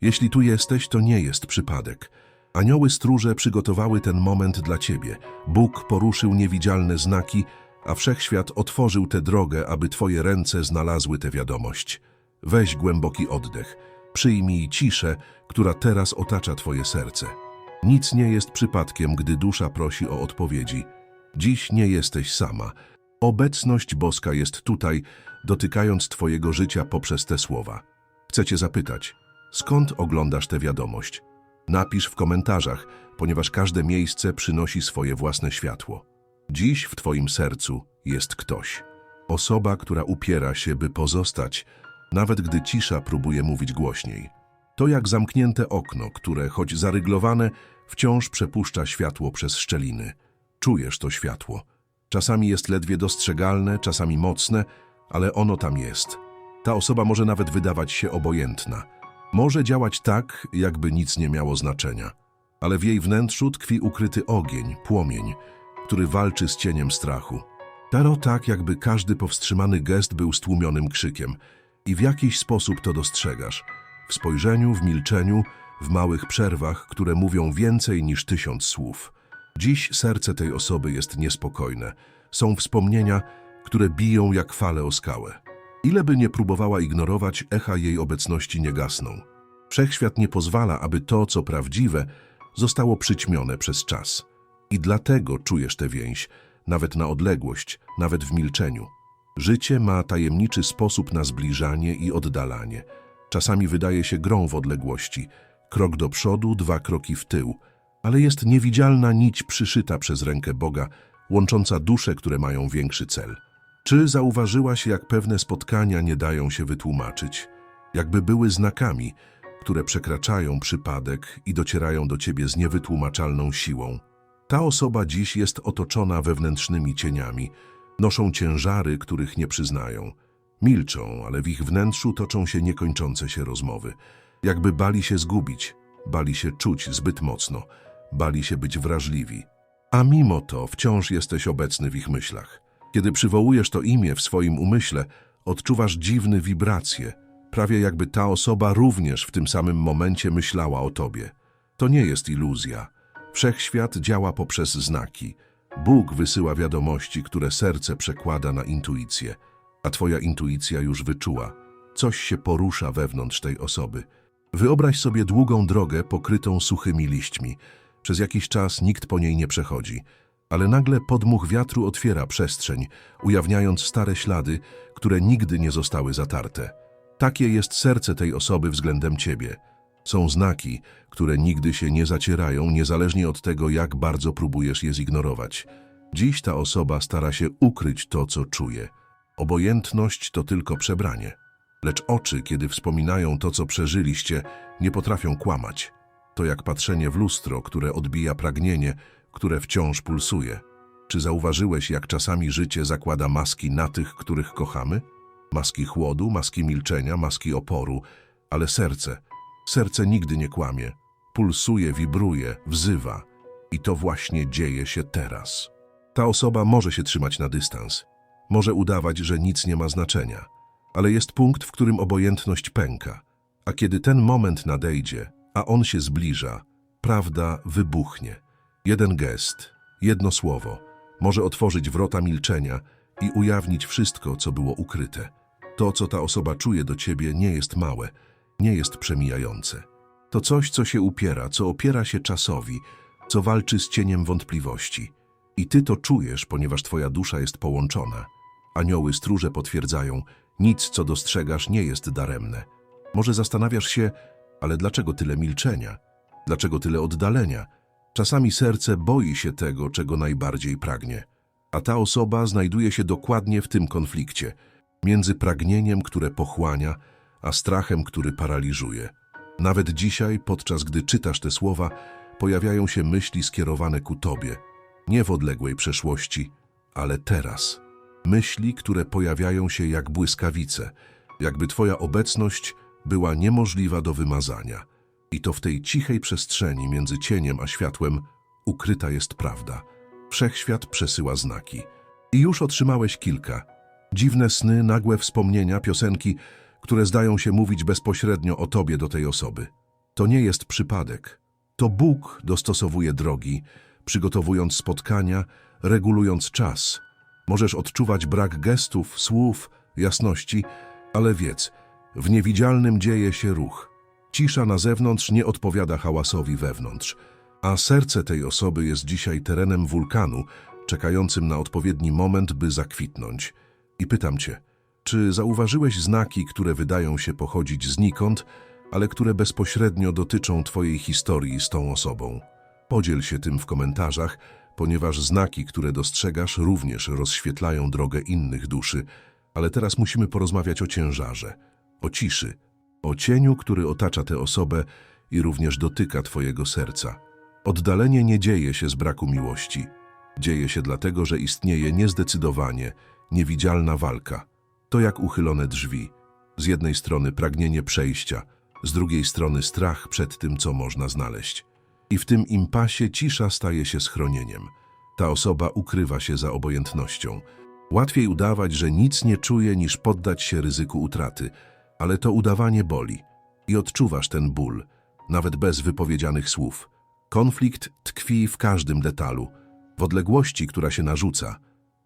Jeśli tu jesteś, to nie jest przypadek. Anioły stróże przygotowały ten moment dla ciebie. Bóg poruszył niewidzialne znaki, a wszechświat otworzył tę drogę, aby twoje ręce znalazły tę wiadomość. Weź głęboki oddech. Przyjmij ciszę, która teraz otacza twoje serce. Nic nie jest przypadkiem, gdy dusza prosi o odpowiedzi. Dziś nie jesteś sama. Obecność boska jest tutaj, dotykając twojego życia poprzez te słowa. Chcę cię zapytać, skąd oglądasz tę wiadomość? Napisz w komentarzach, ponieważ każde miejsce przynosi swoje własne światło. Dziś w twoim sercu jest ktoś. Osoba, która upiera się, by pozostać, nawet gdy cisza próbuje mówić głośniej. To jak zamknięte okno, które, choć zaryglowane, wciąż przepuszcza światło przez szczeliny. Czujesz to światło. Czasami jest ledwie dostrzegalne, czasami mocne, ale ono tam jest. Ta osoba może nawet wydawać się obojętna. Może działać tak, jakby nic nie miało znaczenia. Ale w jej wnętrzu tkwi ukryty ogień, płomień, który walczy z cieniem strachu. Tero tak, jakby każdy powstrzymany gest był stłumionym krzykiem. I w jakiś sposób to dostrzegasz. W spojrzeniu, w milczeniu, w małych przerwach, które mówią więcej niż tysiąc słów. Dziś serce tej osoby jest niespokojne. Są wspomnienia, które biją jak fale o skałę. Ile by nie próbowała ignorować, echa jej obecności nie gasną. Wszechświat nie pozwala, aby to, co prawdziwe, zostało przyćmione przez czas. I dlatego czujesz tę więź, nawet na odległość, nawet w milczeniu. Życie ma tajemniczy sposób na zbliżanie i oddalanie. Czasami wydaje się grą w odległości. Krok do przodu, dwa kroki w tył. Ale jest niewidzialna nić przyszyta przez rękę Boga, łącząca dusze, które mają większy cel. Czy zauważyłaś, jak pewne spotkania nie dają się wytłumaczyć? Jakby były znakami, które przekraczają przypadek i docierają do ciebie z niewytłumaczalną siłą. Ta osoba dziś jest otoczona wewnętrznymi cieniami, noszą ciężary, których nie przyznają. Milczą, ale w ich wnętrzu toczą się niekończące się rozmowy. Jakby bali się zgubić, bali się czuć zbyt mocno, bali się być wrażliwi. A mimo to wciąż jesteś obecny w ich myślach. Kiedy przywołujesz to imię w swoim umyśle, odczuwasz dziwne wibracje, prawie jakby ta osoba również w tym samym momencie myślała o tobie. To nie jest iluzja. Wszechświat działa poprzez znaki. Bóg wysyła wiadomości, które serce przekłada na intuicję, a twoja intuicja już wyczuła. Coś się porusza wewnątrz tej osoby. Wyobraź sobie długą drogę pokrytą suchymi liśćmi. Przez jakiś czas nikt po niej nie przechodzi, ale nagle podmuch wiatru otwiera przestrzeń, ujawniając stare ślady, które nigdy nie zostały zatarte. Takie jest serce tej osoby względem ciebie. Są znaki, które nigdy się nie zacierają, niezależnie od tego, jak bardzo próbujesz je zignorować. Dziś ta osoba stara się ukryć to, co czuje. Obojętność to tylko przebranie. Lecz oczy, kiedy wspominają to, co przeżyliście, nie potrafią kłamać. To jak patrzenie w lustro, które odbija pragnienie, które wciąż pulsuje. Czy zauważyłeś, jak czasami życie zakłada maski na tych, których kochamy? Maski chłodu, maski milczenia, maski oporu, ale serce, serce nigdy nie kłamie. Pulsuje, wibruje, wzywa. I to właśnie dzieje się teraz. Ta osoba może się trzymać na dystans. Może udawać, że nic nie ma znaczenia. Ale jest punkt, w którym obojętność pęka. A kiedy ten moment nadejdzie, a on się zbliża, prawda wybuchnie. Jeden gest, jedno słowo może otworzyć wrota milczenia i ujawnić wszystko, co było ukryte. To, co ta osoba czuje do ciebie, nie jest małe, nie jest przemijające. To coś, co się upiera, co opiera się czasowi, co walczy z cieniem wątpliwości. I ty to czujesz, ponieważ twoja dusza jest połączona. Anioły stróże potwierdzają, nic, co dostrzegasz, nie jest daremne. Może zastanawiasz się, ale dlaczego tyle milczenia? Dlaczego tyle oddalenia? Czasami serce boi się tego, czego najbardziej pragnie. A ta osoba znajduje się dokładnie w tym konflikcie, między pragnieniem, które pochłania, a strachem, który paraliżuje. Nawet dzisiaj, podczas gdy czytasz te słowa, pojawiają się myśli skierowane ku Tobie, nie w odległej przeszłości, ale teraz. Myśli, które pojawiają się jak błyskawice, jakby Twoja obecność była niemożliwa do wymazania. I to w tej cichej przestrzeni między cieniem a światłem ukryta jest prawda. Wszechświat przesyła znaki. I już otrzymałeś kilka. Dziwne sny, nagłe wspomnienia, piosenki, które zdają się mówić bezpośrednio o tobie do tej osoby. To nie jest przypadek. To Bóg dostosowuje drogi, przygotowując spotkania, regulując czas. Możesz odczuwać brak gestów, słów, jasności, ale wiedz, w niewidzialnym dzieje się ruch. Cisza na zewnątrz nie odpowiada hałasowi wewnątrz, a serce tej osoby jest dzisiaj terenem wulkanu, czekającym na odpowiedni moment, by zakwitnąć. I pytam cię, czy zauważyłeś znaki, które wydają się pochodzić znikąd, ale które bezpośrednio dotyczą twojej historii z tą osobą? Podziel się tym w komentarzach, ponieważ znaki, które dostrzegasz, również rozświetlają drogę innych duszy, ale teraz musimy porozmawiać o ciężarze, o ciszy, o cieniu, który otacza tę osobę i również dotyka twojego serca. Oddalenie nie dzieje się z braku miłości. Dzieje się dlatego, że istnieje niezdecydowanie, niewidzialna walka. To jak uchylone drzwi. Z jednej strony pragnienie przejścia, z drugiej strony strach przed tym, co można znaleźć. I w tym impasie cisza staje się schronieniem. Ta osoba ukrywa się za obojętnością. Łatwiej udawać, że nic nie czuje, niż poddać się ryzyku utraty, ale to udawanie boli. I odczuwasz ten ból, nawet bez wypowiedzianych słów. Konflikt tkwi w każdym detalu, w odległości, która się narzuca,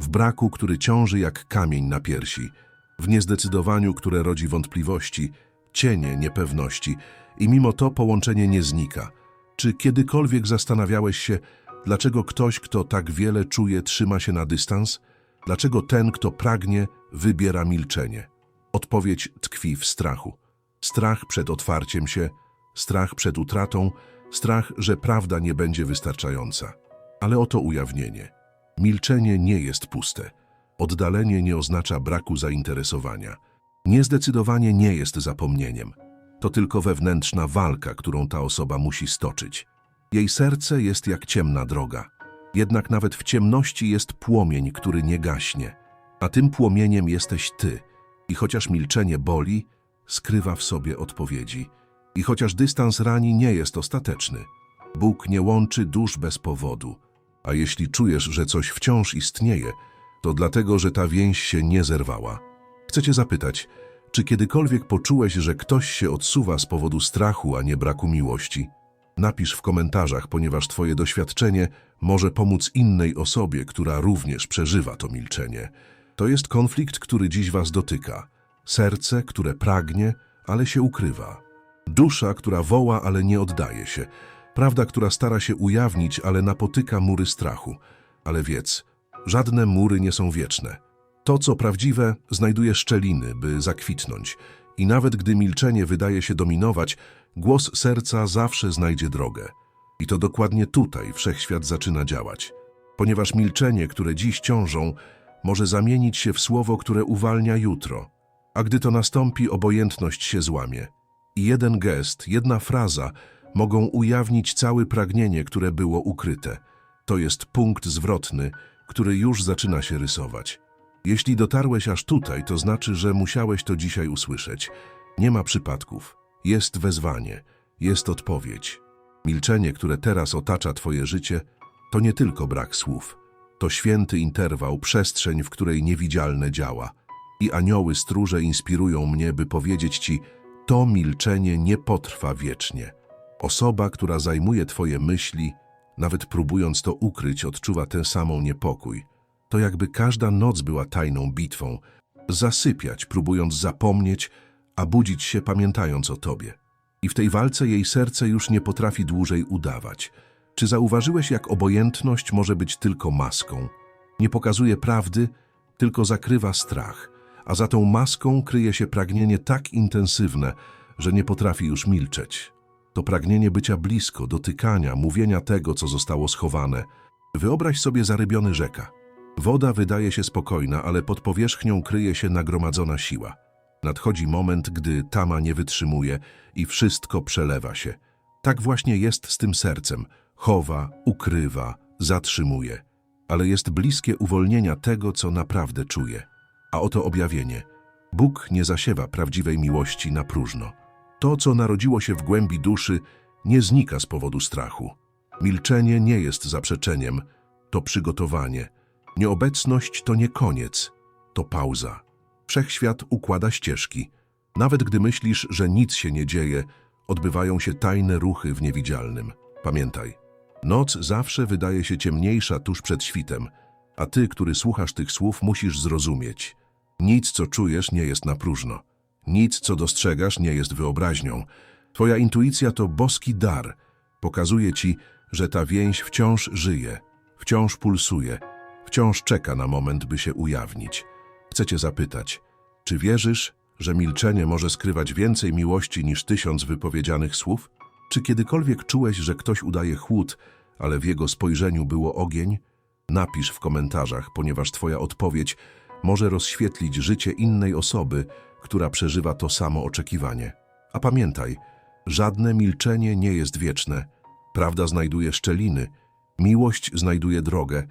w braku, który ciąży jak kamień na piersi, w niezdecydowaniu, które rodzi wątpliwości, cienie niepewności i mimo to połączenie nie znika. Czy kiedykolwiek zastanawiałeś się, dlaczego ktoś, kto tak wiele czuje, trzyma się na dystans? Dlaczego ten, kto pragnie, wybiera milczenie? Odpowiedź tkwi w strachu. Strach przed otwarciem się, strach przed utratą, strach, że prawda nie będzie wystarczająca. Ale oto ujawnienie. Milczenie nie jest puste. Oddalenie nie oznacza braku zainteresowania. Niezdecydowanie nie jest zapomnieniem. To tylko wewnętrzna walka, którą ta osoba musi stoczyć. Jej serce jest jak ciemna droga. Jednak nawet w ciemności jest płomień, który nie gaśnie. A tym płomieniem jesteś ty. I chociaż milczenie boli, skrywa w sobie odpowiedzi. I chociaż dystans rani, nie jest ostateczny. Bóg nie łączy dusz bez powodu. A jeśli czujesz, że coś wciąż istnieje, to dlatego, że ta więź się nie zerwała. Chcę cię zapytać, czy kiedykolwiek poczułeś, że ktoś się odsuwa z powodu strachu, a nie braku miłości? Napisz w komentarzach, ponieważ twoje doświadczenie może pomóc innej osobie, która również przeżywa to milczenie. To jest konflikt, który dziś was dotyka. Serce, które pragnie, ale się ukrywa. Dusza, która woła, ale nie oddaje się. Prawda, która stara się ujawnić, ale napotyka mury strachu. Ale wiedz, żadne mury nie są wieczne. To, co prawdziwe, znajduje szczeliny, by zakwitnąć. I nawet gdy milczenie wydaje się dominować, głos serca zawsze znajdzie drogę. I to dokładnie tutaj wszechświat zaczyna działać. Ponieważ milczenie, które dziś ciążą, może zamienić się w słowo, które uwalnia jutro. A gdy to nastąpi, obojętność się złamie. I jeden gest, jedna fraza mogą ujawnić całe pragnienie, które było ukryte. To jest punkt zwrotny, który już zaczyna się rysować. Jeśli dotarłeś aż tutaj, to znaczy, że musiałeś to dzisiaj usłyszeć. Nie ma przypadków. Jest wezwanie, jest odpowiedź. Milczenie, które teraz otacza Twoje życie, to nie tylko brak słów. To święty interwał, przestrzeń, w której niewidzialne działa. I anioły stróże inspirują mnie, by powiedzieć Ci, to milczenie nie potrwa wiecznie. Osoba, która zajmuje Twoje myśli, nawet próbując to ukryć, odczuwa tę samą niepokój. To jakby każda noc była tajną bitwą. Zasypiać, próbując zapomnieć, a budzić się pamiętając o Tobie. I w tej walce jej serce już nie potrafi dłużej udawać. Czy zauważyłeś, jak obojętność może być tylko maską? Nie pokazuje prawdy, tylko zakrywa strach, a za tą maską kryje się pragnienie tak intensywne, że nie potrafi już milczeć. To pragnienie bycia blisko, dotykania, mówienia tego, co zostało schowane. Wyobraź sobie zarybiony rzeka. Woda wydaje się spokojna, ale pod powierzchnią kryje się nagromadzona siła. Nadchodzi moment, gdy tama nie wytrzymuje i wszystko przelewa się. Tak właśnie jest z tym sercem. Chowa, ukrywa, zatrzymuje. Ale jest bliskie uwolnienia tego, co naprawdę czuje. A oto objawienie. Bóg nie zasiewa prawdziwej miłości na próżno. To, co narodziło się w głębi duszy, nie znika z powodu strachu. Milczenie nie jest zaprzeczeniem, to przygotowanie. Nieobecność to nie koniec, to pauza. Wszechświat układa ścieżki. Nawet gdy myślisz, że nic się nie dzieje, odbywają się tajne ruchy w niewidzialnym. Pamiętaj, noc zawsze wydaje się ciemniejsza tuż przed świtem, a ty, który słuchasz tych słów, musisz zrozumieć. Nic, co czujesz, nie jest na próżno. Nic, co dostrzegasz, nie jest wyobraźnią. Twoja intuicja to boski dar. Pokazuje ci, że ta więź wciąż żyje, wciąż pulsuje, wciąż czeka na moment, by się ujawnić. Chcę cię zapytać, czy wierzysz, że milczenie może skrywać więcej miłości niż tysiąc wypowiedzianych słów? Czy kiedykolwiek czułeś, że ktoś udaje chłód, ale w jego spojrzeniu było ogień? Napisz w komentarzach, ponieważ twoja odpowiedź może rozświetlić życie innej osoby, która przeżywa to samo oczekiwanie. A pamiętaj, żadne milczenie nie jest wieczne. Prawda znajduje szczeliny, miłość znajduje drogę,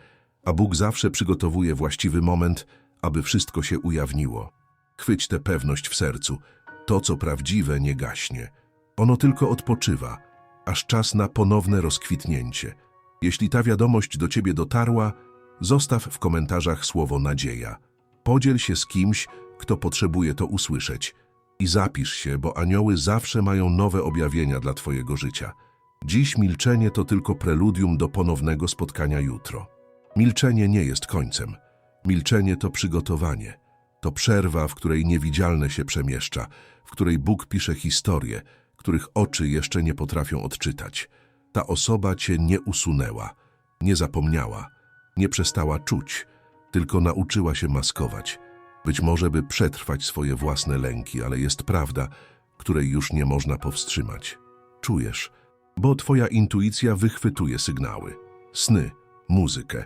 a Bóg zawsze przygotowuje właściwy moment, aby wszystko się ujawniło. Chwyć tę pewność w sercu. To, co prawdziwe, nie gaśnie. Ono tylko odpoczywa, aż czas na ponowne rozkwitnięcie. Jeśli ta wiadomość do ciebie dotarła, zostaw w komentarzach słowo nadzieja. Podziel się z kimś, kto potrzebuje to usłyszeć. I zapisz się, bo anioły zawsze mają nowe objawienia dla twojego życia. Dziś milczenie to tylko preludium do ponownego spotkania jutro. Milczenie nie jest końcem. Milczenie to przygotowanie. To przerwa, w której niewidzialne się przemieszcza, w której Bóg pisze historie, których oczy jeszcze nie potrafią odczytać. Ta osoba cię nie usunęła, nie zapomniała, nie przestała czuć, tylko nauczyła się maskować. Być może by przetrwać swoje własne lęki, ale jest prawda, której już nie można powstrzymać. Czujesz, bo twoja intuicja wychwytuje sygnały, sny, muzykę,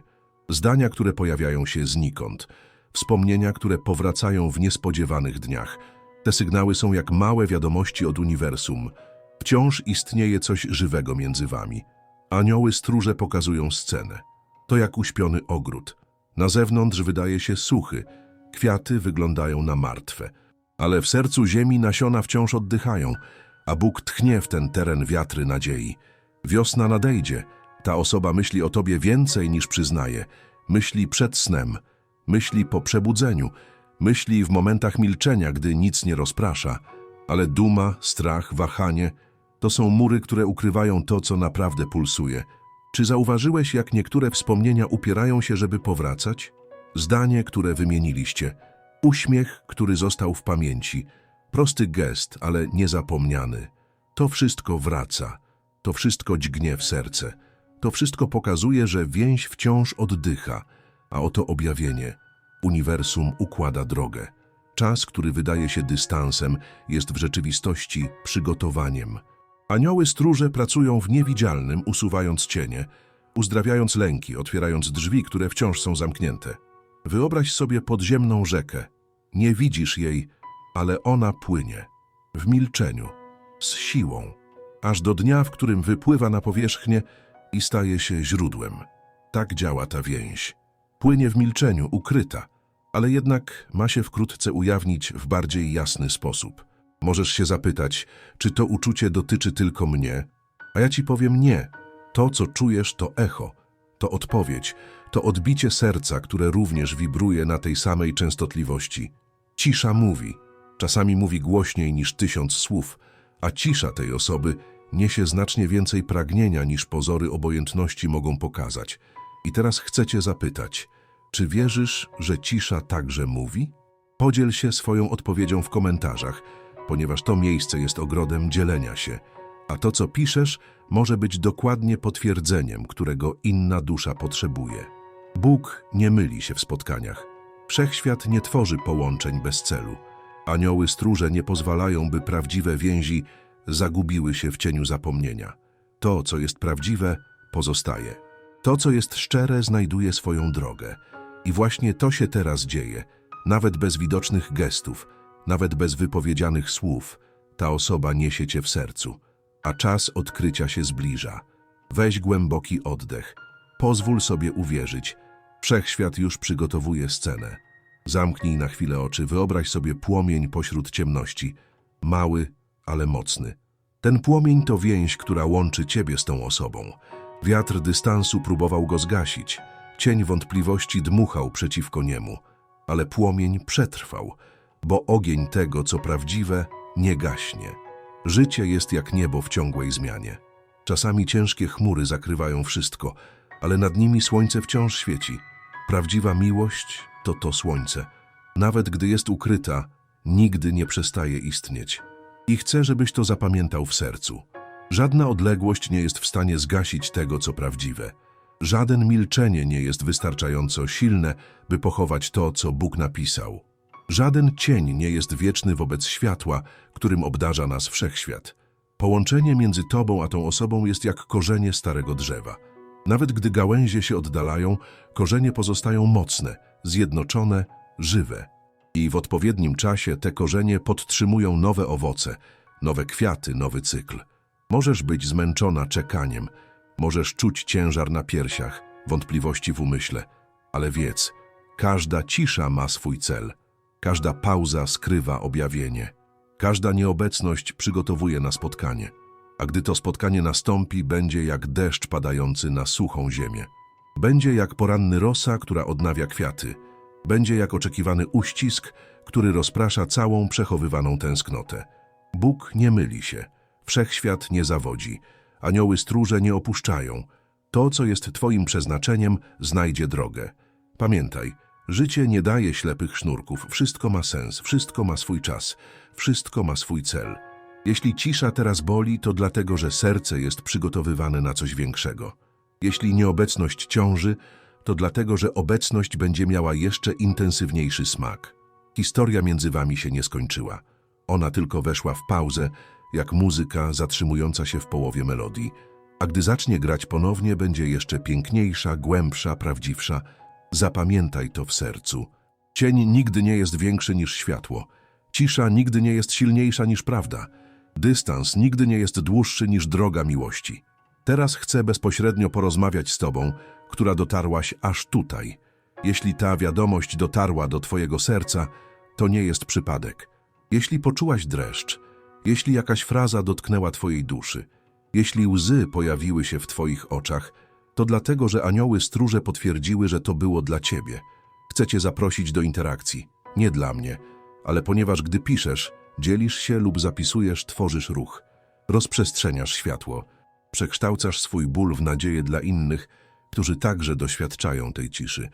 zdania, które pojawiają się znikąd, wspomnienia, które powracają w niespodziewanych dniach. Te sygnały są jak małe wiadomości od uniwersum. Wciąż istnieje coś żywego między wami. Anioły stróże pokazują scenę. To jak uśpiony ogród. Na zewnątrz wydaje się suchy, kwiaty wyglądają na martwe. Ale w sercu ziemi nasiona wciąż oddychają, a Bóg tchnie w ten teren wiatry nadziei. Wiosna nadejdzie. Ta osoba myśli o tobie więcej niż przyznaje. Myśli przed snem, myśli po przebudzeniu, myśli w momentach milczenia, gdy nic nie rozprasza. Ale duma, strach, wahanie to są mury, które ukrywają to, co naprawdę pulsuje. Czy zauważyłeś, jak niektóre wspomnienia upierają się, żeby powracać? Zdanie, które wymieniliście, uśmiech, który został w pamięci, prosty gest, ale niezapomniany. To wszystko wraca, to wszystko dźgnie w serce, to wszystko pokazuje, że więź wciąż oddycha, a oto objawienie. Uniwersum układa drogę. Czas, który wydaje się dystansem, jest w rzeczywistości przygotowaniem. Anioły stróże pracują w niewidzialnym, usuwając cienie, uzdrawiając lęki, otwierając drzwi, które wciąż są zamknięte. Wyobraź sobie podziemną rzekę. Nie widzisz jej, ale ona płynie. W milczeniu, z siłą, aż do dnia, w którym wypływa na powierzchnię i staje się źródłem. Tak działa ta więź. Płynie w milczeniu, ukryta, ale jednak ma się wkrótce ujawnić w bardziej jasny sposób. Możesz się zapytać, czy to uczucie dotyczy tylko mnie? A ja ci powiem nie. To, co czujesz, to echo, to odpowiedź, to odbicie serca, które również wibruje na tej samej częstotliwości. Cisza mówi. Czasami mówi głośniej niż tysiąc słów, a cisza tej osoby niesie znacznie więcej pragnienia niż pozory obojętności mogą pokazać. I teraz chcę cię zapytać, czy wierzysz, że cisza także mówi? Podziel się swoją odpowiedzią w komentarzach, ponieważ to miejsce jest ogrodem dzielenia się, a to, co piszesz, może być dokładnie potwierdzeniem, którego inna dusza potrzebuje. Bóg nie myli się w spotkaniach. Wszechświat nie tworzy połączeń bez celu. Anioły stróże nie pozwalają, by prawdziwe więzi zagubiły się w cieniu zapomnienia. To, co jest prawdziwe, pozostaje. To, co jest szczere, znajduje swoją drogę. I właśnie to się teraz dzieje, nawet bez widocznych gestów, nawet bez wypowiedzianych słów. Ta osoba niesie cię w sercu, a czas odkrycia się zbliża. Weź głęboki oddech. Pozwól sobie uwierzyć. Wszechświat już przygotowuje scenę. Zamknij na chwilę oczy, wyobraź sobie płomień pośród ciemności. Mały, ale mocny. Ten płomień to więź, która łączy ciebie z tą osobą. Wiatr dystansu próbował go zgasić. Cień wątpliwości dmuchał przeciwko niemu. Ale płomień przetrwał, bo ogień tego, co prawdziwe, nie gaśnie. Życie jest jak niebo w ciągłej zmianie. Czasami ciężkie chmury zakrywają wszystko, ale nad nimi słońce wciąż świeci. Prawdziwa miłość to to słońce. Nawet gdy jest ukryta, nigdy nie przestaje istnieć. I chcę, żebyś to zapamiętał w sercu. Żadna odległość nie jest w stanie zgasić tego, co prawdziwe. Żaden milczenie nie jest wystarczająco silne, by pochować to, co Bóg napisał. Żaden cień nie jest wieczny wobec światła, którym obdarza nas wszechświat. Połączenie między tobą a tą osobą jest jak korzenie starego drzewa. Nawet gdy gałęzie się oddalają, korzenie pozostają mocne, zjednoczone, żywe. I w odpowiednim czasie te korzenie podtrzymują nowe owoce, nowe kwiaty, nowy cykl. Możesz być zmęczona czekaniem, możesz czuć ciężar na piersiach, wątpliwości w umyśle, ale wiedz, każda cisza ma swój cel, każda pauza skrywa objawienie, każda nieobecność przygotowuje na spotkanie, a gdy to spotkanie nastąpi, będzie jak deszcz padający na suchą ziemię. Będzie jak poranny rosa, która odnawia kwiaty, będzie jak oczekiwany uścisk, który rozprasza całą przechowywaną tęsknotę. Bóg nie myli się, wszechświat nie zawodzi, anioły stróże nie opuszczają. To, co jest Twoim przeznaczeniem, znajdzie drogę. Pamiętaj, życie nie daje ślepych sznurków, wszystko ma sens, wszystko ma swój czas, wszystko ma swój cel. Jeśli cisza teraz boli, to dlatego, że serce jest przygotowywane na coś większego. Jeśli nieobecność ciąży, to dlatego, że obecność będzie miała jeszcze intensywniejszy smak. Historia między wami się nie skończyła. Ona tylko weszła w pauzę, jak muzyka zatrzymująca się w połowie melodii, a gdy zacznie grać ponownie, będzie jeszcze piękniejsza, głębsza, prawdziwsza. Zapamiętaj to w sercu. Cień nigdy nie jest większy niż światło. Cisza nigdy nie jest silniejsza niż prawda. Dystans nigdy nie jest dłuższy niż droga miłości. Teraz chcę bezpośrednio porozmawiać z Tobą, która dotarłaś aż tutaj. Jeśli ta wiadomość dotarła do Twojego serca, to nie jest przypadek. Jeśli poczułaś dreszcz, jeśli jakaś fraza dotknęła Twojej duszy, jeśli łzy pojawiły się w Twoich oczach, to dlatego, że anioły stróże potwierdziły, że to było dla Ciebie. Chcę Cię zaprosić do interakcji. Nie dla mnie, ale ponieważ gdy piszesz, dzielisz się lub zapisujesz, tworzysz ruch. Rozprzestrzeniasz światło. Przekształcasz swój ból w nadzieję dla innych, którzy także doświadczają tej ciszy.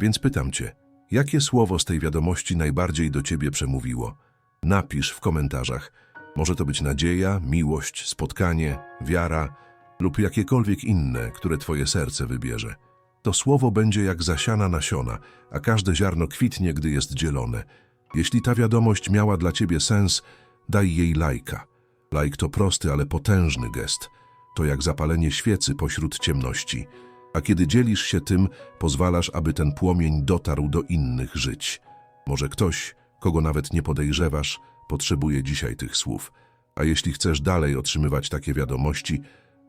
Więc pytam Cię, jakie słowo z tej wiadomości najbardziej do Ciebie przemówiło? Napisz w komentarzach. Może to być nadzieja, miłość, spotkanie, wiara lub jakiekolwiek inne, które Twoje serce wybierze. To słowo będzie jak zasiana nasiona, a każde ziarno kwitnie, gdy jest dzielone. Jeśli ta wiadomość miała dla Ciebie sens, daj jej lajka. Lajk to prosty, ale potężny gest. To jak zapalenie świecy pośród ciemności. A kiedy dzielisz się tym, pozwalasz, aby ten płomień dotarł do innych żyć. Może ktoś, kogo nawet nie podejrzewasz, potrzebuje dzisiaj tych słów. A jeśli chcesz dalej otrzymywać takie wiadomości,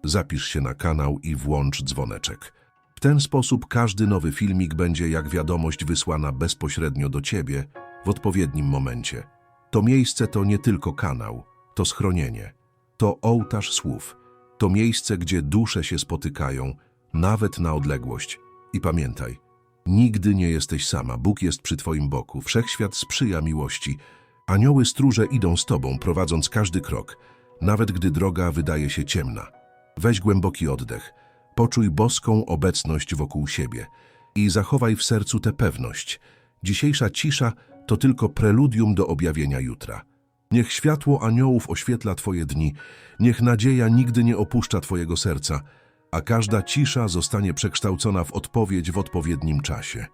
zapisz się na kanał i włącz dzwoneczek. W ten sposób każdy nowy filmik będzie jak wiadomość wysłana bezpośrednio do Ciebie w odpowiednim momencie. To miejsce to nie tylko kanał, to schronienie, to ołtarz słów, to miejsce, gdzie dusze się spotykają, nawet na odległość. I pamiętaj, nigdy nie jesteś sama, Bóg jest przy Twoim boku, wszechświat sprzyja miłości, anioły stróże idą z Tobą, prowadząc każdy krok, nawet gdy droga wydaje się ciemna. Weź głęboki oddech, poczuj boską obecność wokół siebie i zachowaj w sercu tę pewność. Dzisiejsza cisza to tylko preludium do objawienia jutra. Niech światło aniołów oświetla Twoje dni, niech nadzieja nigdy nie opuszcza Twojego serca, a każda cisza zostanie przekształcona w odpowiedź w odpowiednim czasie.